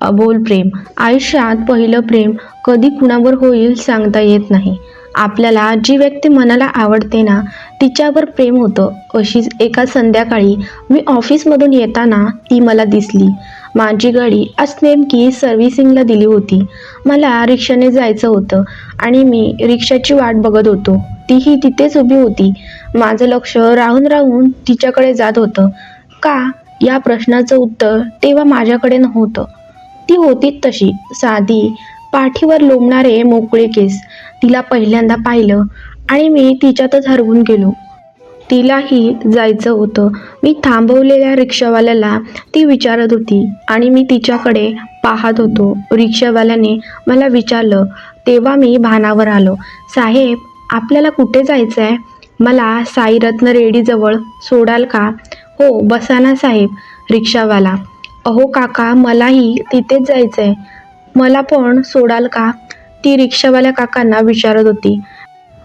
अबोल प्रेम. आयुष्यात पहिलं प्रेम कधी कुणावर होईल सांगता येत नाही. आपल्याला जी व्यक्ती मनाला आवडते ना तिच्यावर प्रेम होतं. अशीच एका संध्याकाळी मी ऑफिसमधून येताना ती मला दिसली. माझी गाडी आज नेमकी सर्व्हिसिंगला दिली होती. मला रिक्षाने जायचं होतं आणि मी रिक्षाची वाट बघत होतो. तीही तिथेच उभी होती. माझं लक्ष राहून राहून तिच्याकडे जात होतं. का? या प्रश्नाचं उत्तर तेव्हा माझ्याकडे नव्हतं. ती होती तशी. साधी. पाठीवर लोंबणारे मोकळे केस. तिला पहिल्यांदा पाहिलं आणि मी तिच्यातच हरवून गेलो. तिलाही जायचं होतं. मी थांबवलेल्या रिक्षावाल्याला ती विचारत होती आणि मी तिच्याकडे पाहत होतो. रिक्षावाल्याने मला विचारलं तेव्हा मी भानावर आलो. साहेब आपल्याला कुठे जायचं आहे मला साईरत्न रेडीजवळ सोडाल का? हो बसा ना साहेब रिक्षावाला अहो काका मलाही तिथेच जायचं आहे मला पण सोडाल का? ती रिक्षावाल्या काकांना विचारत होती.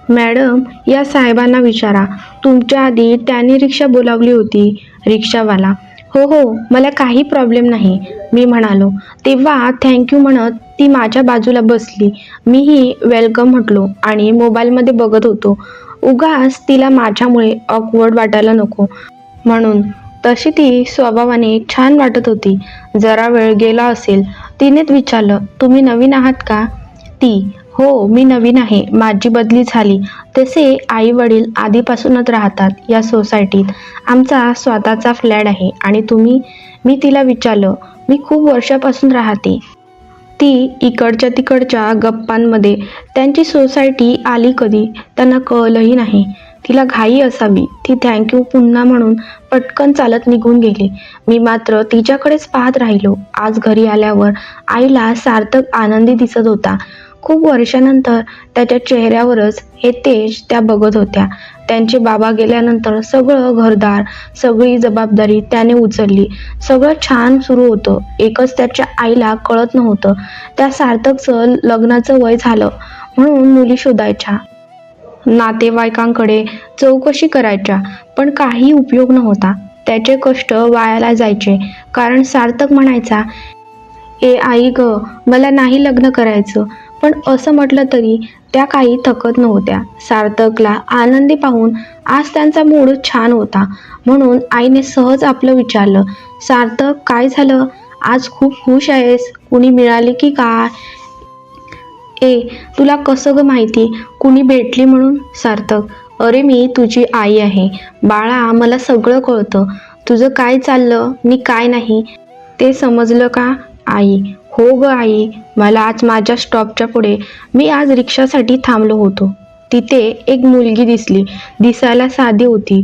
मॅडम या साहेबांना विचारा. तुमच्या आधी त्यांनी रिक्षा बोलावली होती रिक्षावाला. हो हो मला काही प्रॉब्लेम नाही मी म्हणालो. तेव्हा थँक्यू म्हणत ती माझ्या बाजूला बसली. मीही वेलकम म्हटलो आणि मोबाईलमध्ये बघत होतो. उगाच तिला माझ्यामुळे ऑकवर्ड वाटायला नको. म्हणून तशी ती स्वभावाने छान वाटत होती. जरा वेळ गेला असेल तिनेच विचारलं तुम्ही नवीन आहात का? ती हो मी नवीन आहे. माझी बदली झाली. तसे आई वडील आधीपासूनच राहतात या सोसायटीत. आमचा स्वतःचा फ्लॅट आहे आणि तुम्ही मी तिला विचारलं मी खूप वर्षापासून राहते. ती इकडच्या तिकडच्या गप्पांमध्ये त्यांची सोसायटी आली कधी? त्यांना कळलंही नाही. तिला घाई असावी. ती थँक्यू पुन्हा म्हणून पटकन चालत निघून गेली. मी मात्र तिच्याकडेच पाहत राहिलो. आज घरी आल्यावर आईला सार्थक आनंदी दिसत होता. खूप वर्षानंतर त्याच्या चेहऱ्यावरच हे तेज त्या बघत होत्या. त्यांचे बाबा गेल्यानंतर सगळं घरदार सगळी जबाबदारी त्याने उचलली. सगळं छान सुरू होतं. एकच त्याच्या आईला कळत नव्हतं. त्या सार्थकचं लग्नाचं वय झालं. म्हणून मुली शोधायच्या. नातेवाईकांकडे चौकशी करायच्या पण काही उपयोग नव्हता. त्याचे कष्ट वायाला जायचे. कारण सार्थक म्हणायचा ए आई ग मला नाही लग्न करायचं. पण असं म्हटलं तरी त्या काही थकत नव्हत्या. सार्थकला आनंदी पाहून आज त्यांचा मूड छान होता. म्हणून आईने सहज आपलं विचारलं सार्थक काय झालं? आज खूप खुश आहेस? कुणी मिळाली की काय? ए तुला कसं ग माहिती? कुणी भेटली म्हणून? सार्थक. अरे मी तुझी आई आहे. बाळा मला सगळं कळतं. तुझं काय चाललं? मी काय नाही. ते समजलं का? आई. हो ग आई. मला आज माझ्या स्टॉपच्या पुढे मी आज रिक्षासाठी थांबलो होतो. तिथे एक मुलगी दिसली. दिसायला साधी होती.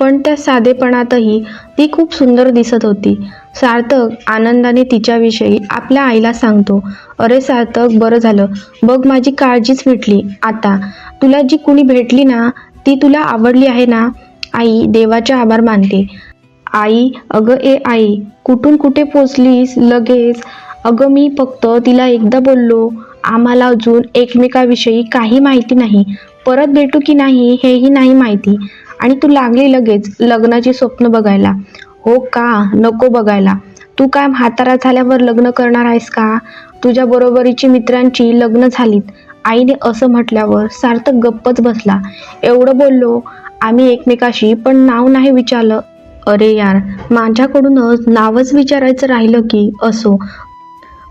पण त्या साधेपणातही ती खूप सुंदर दिसत होती. सार्थक आनंदाने तिच्याविषयी आपल्या आईला सांगतो. अरे सार्थक बरं झालं. बघ माझी काळजीच मिटली. आता तुला जी कुणी भेटली ना ती तुला आवडली आहे ना? आई देवाचे आभार मानते. आई अगं ए आई कुठून कुठे पोचलीस? लगेच. अगं मी फक्त तिला एकदा बोललो. आम्हाला अजून एकमेकाविषयी काही माहिती नाही. परत भेटू की नाही हेही नाही माहिती. आणि तू लागली लगेच लग्नाची स्वप्न बघायला. हो का? नको बघायला. तू काय म्हातारा झाल्यावर लग्न करणार आहेस का? तुझ्या बरोबरीची मित्रांची लग्न झालीत. आईने असं म्हटल्यावर सार्थक गप्पच बसला. एवढं बोललो आम्ही एकमेकाशी पण नाव नाही विचारलं. अरे यार माझ्याकडूनच नावच विचारायचं राहिलं की असो.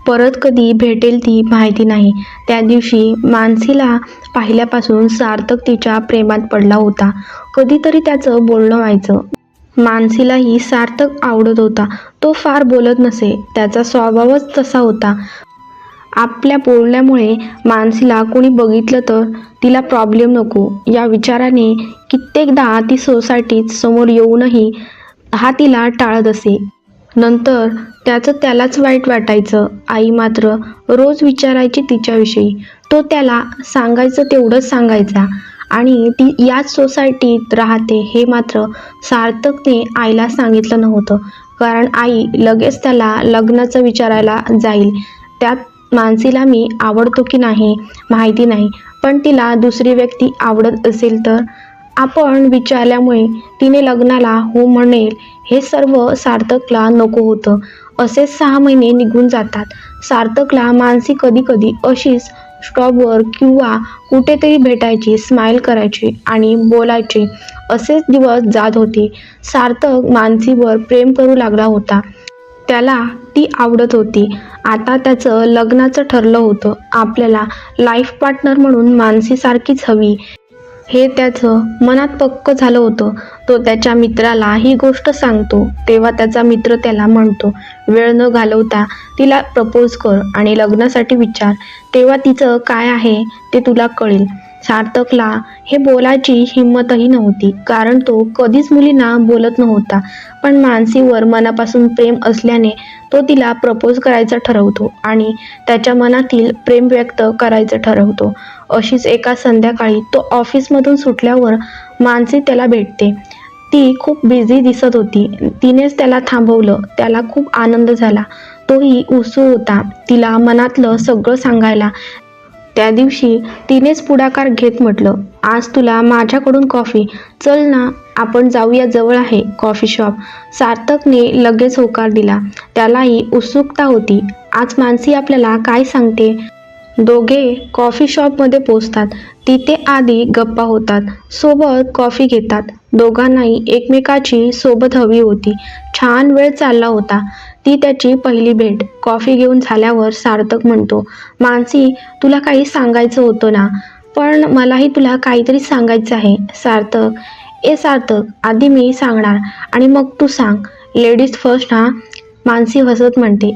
परत कधी भेटेल ती माहिती नाही. त्या दिवशी मानसीला पाहिल्यापासून सार्थक तिच्या प्रेमात पडला होता. कधीतरी त्याचं बोलणं व्हायचं. मानसीलाही सार्थक आवडत होता. तो फार बोलत नसे त्याचा स्वभावच तसा होता. आपल्या बोलण्यामुळे मानसीला कोणी बघितलं तर तिला प्रॉब्लेम नको. या विचाराने कित्येकदा ती सोसायटीत समोर येऊनही हा तिला टाळत असे. नंतर त्याचं त्यालाच वाईट वाटायचं. आई मात्र रोज विचारायची तिच्याविषयी. तो त्याला सांगायचं तेवढंच सांगायचा. आणि ती याच सोसायटीत राहते हे मात्र सार्थकने आईला सांगितलं नव्हतं. कारण आई लगेच त्याला लग्नाचं विचारायला जाईल. त्यात मानसीला मी आवडतो की नाही माहिती नाही. पण तिला दुसरी व्यक्ती आवडत असेल तर? आपण विचारल्यामुळे तिने लग्नाला हो म्हणेल हे सर्व सार्थकला नको होतं. असे सहा महिने निघून जातात. सार्थकला मानसी कधी कधी अशीच स्टॉपवर किंवा कुठेतरी भेटायची स्माईल करायची आणि बोलायची असेच दिवस जात होते. सार्थक मानसीवर प्रेम करू लागला होता. त्याला ती आवडत होती. आता त्याचं लग्नाचं ठरलं होतं. आपल्याला लाईफ पार्टनर म्हणून मानसीसारखीच हवी. हे त्याचं मनात पक्क झालं होतं. तो त्याच्या मित्राला ही गोष्ट सांगतो. तेव्हा त्याचा मित्र त्याला म्हणतो वेळ न घालवता तिला प्रपोज कर आणि लग्नासाठी विचार. तेव्हा तिचं काय आहे ते तुला कळेल. सार्थकला हे बोलायची हिंमतही नव्हती. कारण तो कधीच मुलींना बोलत नव्हता. पण मानसीवर मनापासून प्रेम असल्याने तो तिला प्रपोज करायचा ठरवतो आणि त्याच्या मनातील प्रेम व्यक्त करायचं ठरवतो. अशीच एका संध्याकाळी तो ऑफिसमधून सुटल्यावर मानसी त्याला भेटते. ती खूप बिझी दिसत होती. तिनेच त्याला थांबवलं. त्याला खूप आनंद झाला. तोही उत्सुक होता. तिला मनातलं सगळं सांगायला त्या दिवशी तिनेच पुढाकार घेत म्हटलं आज तुला माझ्याकडून कॉफी. चल ना आपण जाऊया जवळ आहे कॉफी शॉप. सार्थकने लगेच होकार दिला. त्यालाही उत्सुकता होती. आज मानसी आपल्याला काय सांगते? दोघे कॉफी शॉपमध्ये पोचतात. तिथे आधी गप्पा होतात सोबत कॉफी घेतात. दोघांनाही एकमेकाची सोबत हवी होती. छान वेळ चालला होता. ती त्याची पहिली भेट. कॉफी घेऊन झाल्यावर सार्थक म्हणतो मानसी तुला काही सांगायचं होतं ना? पण मलाही तुला काहीतरी सांगायचं आहे. सार्थक. ए सार्थक आधी मी सांगणार आणि मग तू सांग. लेडीज फर्स्ट हा? मानसी हसत म्हणते.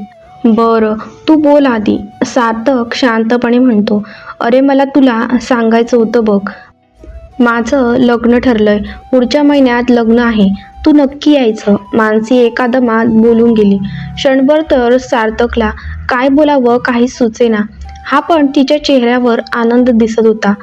बरं तू बोल आधी. सार्थक शांतपणे म्हणतो अरे मला तुला सांगायचं होतं बघ. माझं लग्न ठरलंय. पुढच्या महिन्यात लग्न आहे. तू नक्की यायचं. मानसी एका दमात बोलून गेली. क्षणभर तर सार्थकला काय बोलावं काही सुचेना. हा पण तिच्या चेहऱ्यावर आनंद दिसत होता.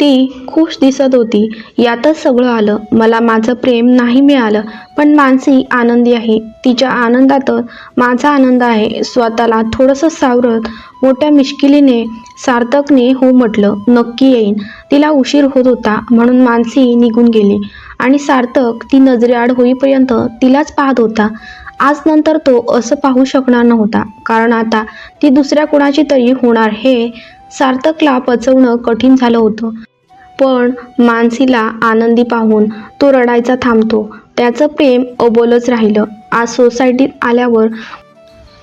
ती खुश दिसत होती. यातच सगळं आलं. मला माझं प्रेम नाही मिळालं पण मानसी आनंदी आहे. तिच्या आनंदातच माझा आनंद आहे. स्वतःला थोडंसं सावरत मोठ्या मिश्किलीने सार्थकने हो म्हटलं नक्की येईन. तिला उशीर होत होता म्हणून मानसी निघून गेली आणि सार्थक ती नजरेआड होईपर्यंत तिलाच पाहत होता. आज नंतर तो असं पाहू शकणार नव्हता. कारण आता ती दुसऱ्या कोणाची तरी होणार हे सार्थकला पचवणं कठीण झालं होतं. पण मानसीला आनंदी पाहून तो रडायचा थांबतो. त्याचं प्रेम अबोलच राहिलं. आज सोसायटीत आल्यावर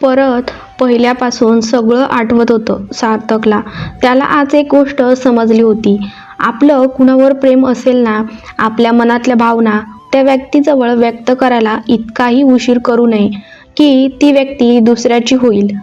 परत पहिल्यापासून सगळं आठवत होतं सार्थकला. त्याला आज एक गोष्ट समजली होती. आपलं कुणावर प्रेम असेल ना आपल्या मनातल्या भावना त्या व्यक्तीजवळ व्यक्त करायला इतकाही उशीर करू नये की ती व्यक्ती दुसऱ्याची होईल.